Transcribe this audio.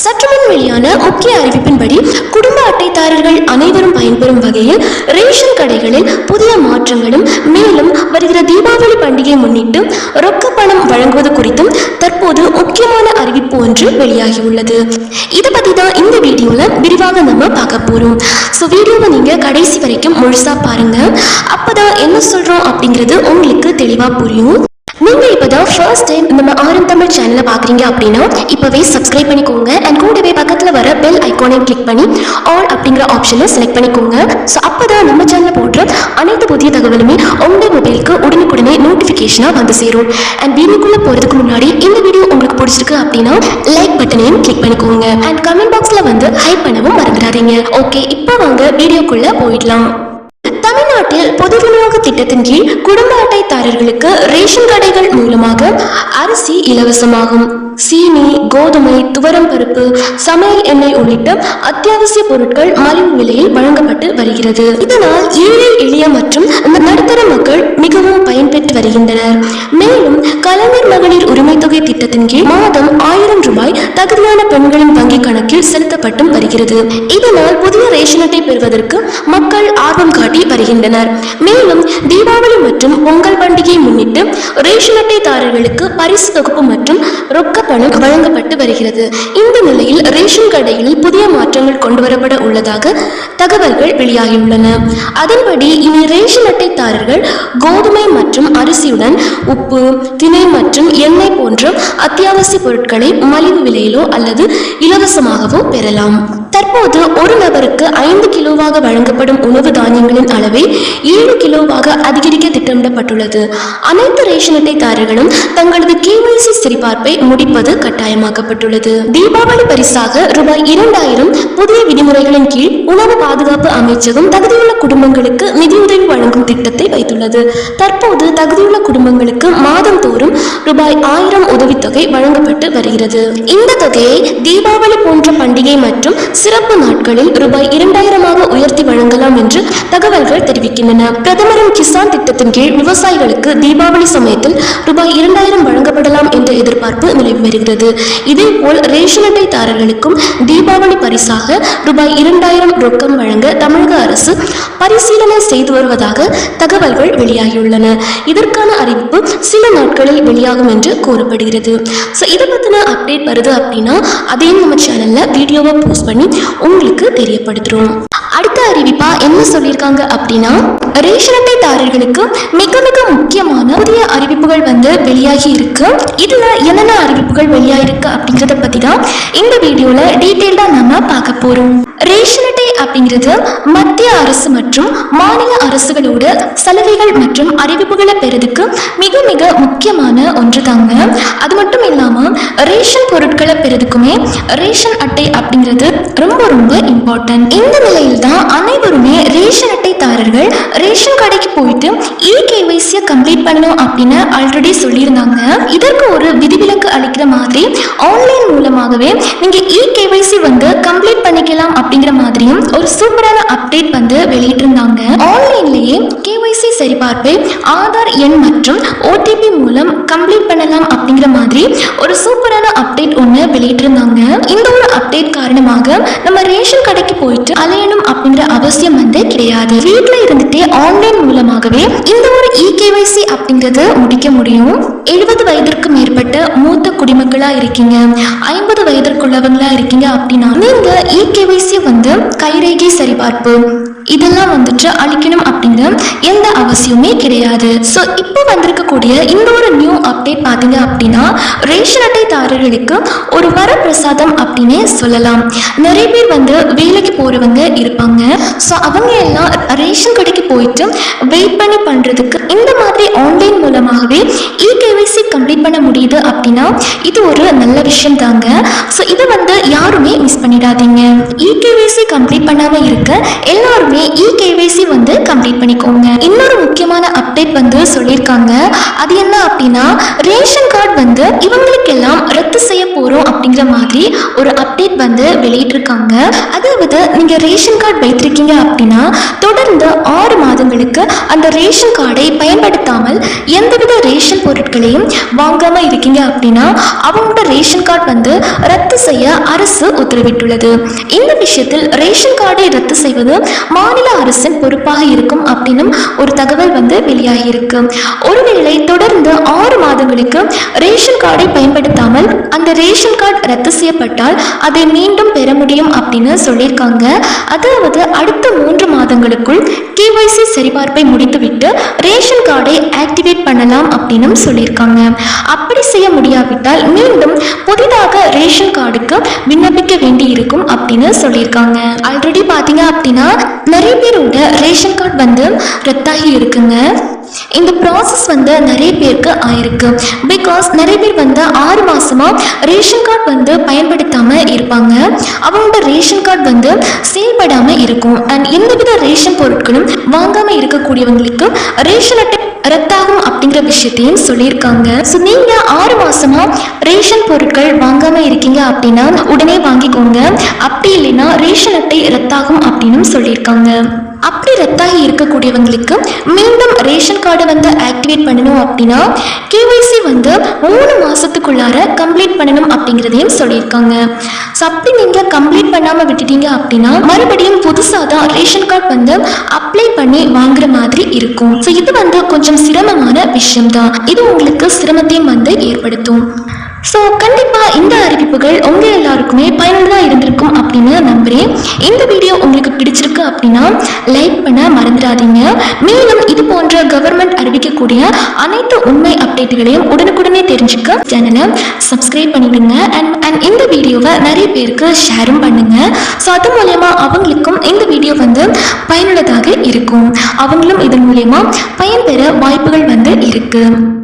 சற்றுமுன் வெளியான முக்கிய அறிவிப்பின்படி குடும்ப அட்டைதாரர்கள் அனைவரும் பயன்பெறும் வகையில் ரேஷன் கடைகளில் புதிய மாற்றங்களும் மேலும் வருகிற தீபாவளி பண்டிகையை முன்னிட்டு ரொக்க பணம் வழங்குவது குறித்தும் தற்போது முக்கியமான அறிவிப்பு ஒன்று வெளியாகியுள்ளது. இதை பத்தி தான் இந்த வீடியோல விரிவாக நம்ம பார்க்க போறோம். ஸோ வீடியோவை நீங்க கடைசி வரைக்கும் முழுசா பாருங்க. அப்பதான் என்ன சொல்றோம் அப்படிங்கிறது உங்களுக்கு தெளிவா புரியும். நீங்க இப்பதான் ஃபர்ஸ்ட் டைம் நம்ம ஆரம் தமிழ் சேனலை பாக்குறீங்க அப்படின்னா இப்பவே சப்ஸ்கிரைப் பண்ணிக்கோங்க. அண்ட் கூடவே பக்கத்துல வர பெல் ஐக்கானையும் கிளிக் பண்ணி ஆல் அப்படிங்கிற ஆப்ஷனை செலக்ட் பண்ணிக்கோங்க. ஸோ அப்பதான் நம்ம சேனல்ல போடுற அனைத்து புதிய தகவலுமே உங்க மொபைலுக்கு உடனுக்குடனே நோட்டிபிகேஷனா வந்து சேரும். அண்ட் வீடியோக்குள்ள போறதுக்கு முன்னாடி இந்த வீடியோ உங்களுக்கு பிடிச்சிருக்கு அப்படின்னா லைக் பட்டனையும் கிளிக் பண்ணிக்கோங்க. அண்ட் கமெண்ட் பாக்ஸ்ல வந்து ஹைப் பண்ணவும் மறந்துடாதீங்க. ஓகே இப்போ வாங்க வீடியோக்குள்ள போயிடலாம். தமிழ்நாட்டில் பொது விநியோக திட்டத்தின் கீழ் குடும்ப அட்டைதாரர்களுக்கு ரேஷன் கடைகள் மூலமாக அரிசி இலவசமாகும். சீனி கோதுமை துவரம் பருப்பு சமையல் எண்ணெய் உள்ளிட்ட அத்தியாவசிய பொருட்கள் மலிவு விலையில் வழங்கப்பட்டு வருகிறது. இதனால் ஏழை எளிய மற்றும் நடுத்தர மக்கள் மிகவும் பயன்பெற்று வருகின்றனர். மேலும் கலைஞர் மகளிர் உரிமை தொகை திட்டத்தின் கீழ் மாதம் ஆயிரம் ரூபாய் தகுதியான பெண்களின் வங்கி கணக்கில் செலுத்தப்பட்டும் வருகிறது. இதனால் புதிய ரேஷன் அட்டை பெறுவதற்கு மக்கள் ஆர்வம் காட்டி வருகின்றனர். மேலும் தீபாவளி மற்றும் பொங்கல் பண்டிகையை முன்னிட்டு ரேஷன் அட்டைதாரர்களுக்கு பரிசு தொகுப்பு மற்றும் ரொக்க பணம் வழங்கப்பட்டு வருகிறது. இந்த நிலையில் ரேஷன் கடையில் புதிய மாற்றங்கள் கொண்டு வரப்பட உள்ளதாக தகவல்கள் வெளியாகியுள்ளன. அதன்படி இனி ரேஷன் அட்டைதாரர்கள் கோதுமை மற்றும் அரிசியுடன் உப்பு திணை மற்றும் எண்ணெய் போன்ற அத்தியாவசிய பொருட்களை மலிவு விலையிலோ அல்லது இலவசமாகவோ பெறலாம். தற்போது ஒரு நபருக்கு ஐந்து கிலோவாக வழங்கப்படும் உணவு தானியங்களின் அளவை ஏழு கிலோவாக அதிகரிக்க திட்டமிடப்பட்டுள்ளது. அனைத்து ரேஷன் அட்டைதாரர்களும் தங்களது கேஒய்சி சரிபார்ப்பை முடிப்பது கட்டாயமாக்கப்பட்டுள்ளது. தீபாவளி பரிசாக ரூபாய் இரண்டாயிரம் புதிய விதிமுறைகளின் கீழ் உணவு பாதுகாப்பு அமைச்சகம் தகுதியுள்ள குடும்பங்களுக்கு நிதியுதவி வழங்கும் திட்டத்தை வைத்துள்ளது. தற்போது தகுதியுள்ள குடும்பங்களுக்கு மாதம் தோறும் ரூபாய் ஆயிரம் உதவித்தொகை வழங்கப்பட்டு வருகிறது. இந்த தொகையை தீபாவளி போன்ற பண்டிகை மற்றும் சிறப்பு நாட்களில் ரூபாய் இரண்டாயிரமாக உயர்த்தி வழங்கலாம் என்று தகவல்கள் தெரிவிக்கின்றன. பிரதமரின் கிசான் திட்டத்தின் கீழ் விவசாயிகளுக்கு தீபாவளி சமயத்தில் ரூபாய் இரண்டாயிரம் வழங்கப்படலாம் என்ற எதிர்பார்ப்பு நிலவி வருகிறது. இதேபோல் ரேஷன் அட்டைதாரர்களுக்கும் தீபாவளி பரிசாக ரூபாய் இரண்டாயிரம் ரொக்கம் வழங்க தமிழக அரசு பரிசீலனை செய்து வருவதாக தகவல்கள் வெளியாகியுள்ளன. இதற்கான அறிவிப்பு சில நாட்களில் வெளியாகும் என்று கூறப்படுகிறது. ஸோ இதை பற்றின அப்டேட் வருது அப்படின்னா அதே நம்ம சேனல்ல வீடியோவை போஸ்ட் பண்ணி உங்களுக்கு தெரியப்படுத்துறோம். அடுத்த அறிவிப்பா என்ன சொல்லியிருக்காங்க அப்படின்னா ரேஷன் அட்டைதாரர்களுக்கு மிக மிக முக்கியமான புதிய அறிவிப்புகள் வந்து வெளியாகி இருக்கு. இதுல என்னென்ன அறிவிப்புகள் வெளியாயிருக்கு அப்படிங்கறத பத்தி தான் இந்த வீடியோல டீட்டெயில்டா நாம பார்க்க போறோம். ரேஷன் அட்டை அப்படிங்கிறது மத்திய அரசு மற்றும் மாநில அரசுகளோட சலுகைகள் மற்றும் அறிவிப்புகளை பெறதுக்கு மிக மிக முக்கியமான ஒன்று தாங்க அது மட்டும் இல்லாமல் ரேஷன் பொருட்களை பெறதுக்குமே ரேஷன் அட்டை அப்படிங்கிறது ரொம்ப ரொம்ப இம்பார்ட்டன்ட் இந்த நிலையில் தான் அனைவருமே ரேஷன் அட்டைதாரர்கள் ரேஷன் கடைக்கு போயிட்டு இ கேவைசியை கம்ப்ளீட் பண்ணணும் அப்படின்னு ஆல்ரெடி சொல்லியிருந்தாங்க. இதற்கு ஒரு விதிவிலக்கு அளிக்கிற மாதிரி ஆன்லைன் மூலமாகவே நீங்க இ கேவைசி வந்து கம்ப்ளீட் பண்ணிக்கலாம் அப்படிங்கிற மாதிரியும் ஒரு சூப்பரான அப்டேட் வந்து வெளியிட்டிருந்தாங்க. ஆன்லைன்லயே கேவைசி சரிபார்ப்பை ஆதார் எண் மற்றும் ஓடிபி மூலம் கம்ப்ளீட் பண்ணலாம் அப்படிங்கிற மாதிரி ஒரு சூப்பரான அப்டேட் ஒன்று வெளியிட்டிருந்தாங்க. இந்த ஒரு அப்டேட் காரணமாக நம்ம ரேஷன் கடைக்கு போயிட்டு அலையணும் அப்படிங்கிற அவசியம் வந்து கிடையாது. வீட்டில் இருந்துட்டே ஆன்லைன் மூலமாகவே இந்த ஒரு இ அப்படிங்கிறது முடிக்க முடியும். எழுபது வயதிற்கு மேற்பட்ட மூத்த குடிமக்களா இருக்கீங்க. ஐம்பது வயதிற்குள்ளவங்களா இருக்கீங்க அப்படின்னா நீங்க இ வந்து கைரேகை சரிபார்ப்பு இதெல்லாம் வந்துட்டு அழிக்கணும் அப்படிங்கிற அவசியமே கிடையாது. ஸோ இப்போ வந்திருக்கக்கூடிய இந்த ஒரு நியூ அப்டேட் பார்த்தீங்க அப்படின்னா ரேஷன் அட்டைதாரர்களுக்கு ஒரு வரப்பிரசாதம் அப்படின்னே சொல்லலாம். நிறைய பேர் வந்து வேலைக்கு போறவங்க இருப்பாங்க. ஸோ அவங்க எல்லாம் ரேஷன் கடைக்கு போயிட்டு வெயிட் பண்ணி பண்றதுக்கு இந்த மாதிரி ஆன்லைன் மூலமாகவே இ கேவைசி கம்ப்ளீட் பண்ண முடியுது அப்படின்னா இது ஒரு நல்ல விஷயம் தாங்க ஸோ இதை வந்து யாருமே மிஸ் பண்ணிடாதீங்க. இ கேவைசி கம்ப்ளீட் பண்ணாமல் இருக்க எல்லாருமே இ கேவைசி வந்து கம்ப்ளீட் பண்ணிக்கோங்க. இன்னொரு முக்கியமான அப்டேட் வந்து சொல்லியிருக்காங்க. அது என்ன அப்படின்னா ரேஷன் கார்டு வந்து இவங்களுக்கெல்லாம் ரத்து செய்ய போகிறோம் அப்படிங்கிற மாதிரி ஒரு அப்டேட் வந்து வெளியிட்டிருக்காங்க. அதாவது நீங்கள் ரேஷன் கார்டு வைத்திருக்கீங்க அப்படின்னா தொடர்ந்து ஆறு மாதங்களுக்கு அந்த ரேஷன் கார்டை பயன்படுத்தாமல் எந்தவித ரேஷன் பொருட்களையும் வாங்காமல் இருக்கீங்க அப்படின்னா அவங்களோட ரேஷன் கார்டு வந்து ரத்து செய்ய அரசு உத்தரவிட்டுள்ளது. இந்த விஷயத்தில் ரேஷன் கார்டை ரத்து செய்வது மாநில அரசின் பொறுப்பாக இருக்கும் அப்படின்னும் ஒரு தகவல் வந்து வெளியாகி இருக்கு ஒருவேளை தொடர்ந்து ஆறு மாதங்களுக்கு ரேஷன் கார்டை பயன்படுத்தாமல் அந்த ரேஷன் கார்டு ரத்து செய்யப்பட்டால் அதை மீண்டும் பெற முடியும் அப்படின்னு சொல்லியிருக்காங்க. அதாவது அடுத்த மூன்று மாதங்களுக்குள் கேஒய்சி சரிபார்ப்பை முடித்துவிட்டு ரேஷன் கார்டை ஆக்டிவேட் பண்ணலாம் அப்படின்னு சொல்லியிருக்காங்க. அப்படி செய்ய முடியாவிட்டால் மீண்டும் புதிதாக ரேஷன் கார்டுக்கு விண்ணப்பிக்க வேண்டி இருக்கும் அப்படின்னு சொல்லியிருக்காங்க. ஆல்ரெடி பார்த்தீங்க அப்படின்னா நிறைய பேரோட ரேஷன் கார்டு வந்து ரத்தாகி இருக்குங்க. இந்த ப்ராசஸ் வந்து நிறைய பேருக்கு ஆயிருக்கு. பிகாஸ் நிறைய பேர் வந்து ஆறு மாசமா ரேஷன் கார்டு வந்து பயன்படுத்தாம இருப்பாங்க. அவங்களோட ரேஷன் கார்டு வந்து செயல்படாம இருக்கும். அண்ட் எந்தவித ரேஷன் பொருட்களும் வாங்காம இருக்கக்கூடியவங்களுக்கு ரேஷன் அட்டை ரத்தாகும் அப்படிங்கிற விஷயத்தையும் சொல்லியிருக்காங்க. ஸோ நீங்க ஆறு மாசமா ரேஷன் பொருட்கள் வாங்காம இருக்கீங்க அப்படின்னா உடனே வாங்கிக்கோங்க. அப்படி இல்லைன்னா ரேஷன் அட்டை ரத்தாகும் அப்படின்னு சொல்லியிருக்காங்க. அப்படி ரத்தாகி இருக்கக்கூடியவங்களுக்கு மீண்டும் ரேஷன் கார்டை வந்து ஆக்டிவேட் பண்ணணும் அப்படின்னா கேஒய்சி வந்து மூணு மாதத்துக்குள்ளார கம்ப்ளீட் பண்ணணும் அப்படிங்கிறதையும் சொல்லியிருக்காங்க. ஸோ அப்படி நீங்கள் கம்ப்ளீட் பண்ணாமல் விட்டுட்டீங்க அப்படின்னா மறுபடியும் புதுசாக தான் ரேஷன் கார்டு வந்து அப்ளை பண்ணி வாங்குற மாதிரி இருக்கும். ஸோ இது வந்து கொஞ்சம் சிரமமான விஷயம்தான் இது உங்களுக்கு சிரமத்தையும் வந்து ஏற்படுத்தும். ஸோ கண்டிப்பாக இந்த அறிவிப்புகள் உங்கள் எல்லாருக்குமே பயனுள்ளதாக இருந்திருக்கும் அப்படின்னு நம்புகிறேன் இந்த வீடியோ உங்களுக்கு பிடிச்சிருக்கு அப்படின்னா லைக் பண்ண மறந்துடாதீங்க. மேலும் இது போன்ற கவர்மெண்ட் அறிவிக்கக்கூடிய அனைத்து உண்மை அப்டேட்டுகளையும் உடனுக்குடனே தெரிஞ்சுக்க சேனலை சப்ஸ்கிரைப் பண்ணிவிடுங்க அண்ட் அண்ட் இந்த வீடியோவை நிறைய பேருக்கு ஷேரும் பண்ணுங்க. ஸோ அது மூலயமா அவங்களுக்கும் இந்த வீடியோ வந்து பயனுள்ளதாக இருக்கும். அவங்களும் இதன் மூலயமா பயன்பெற வாய்ப்புகள் வந்து இருக்குது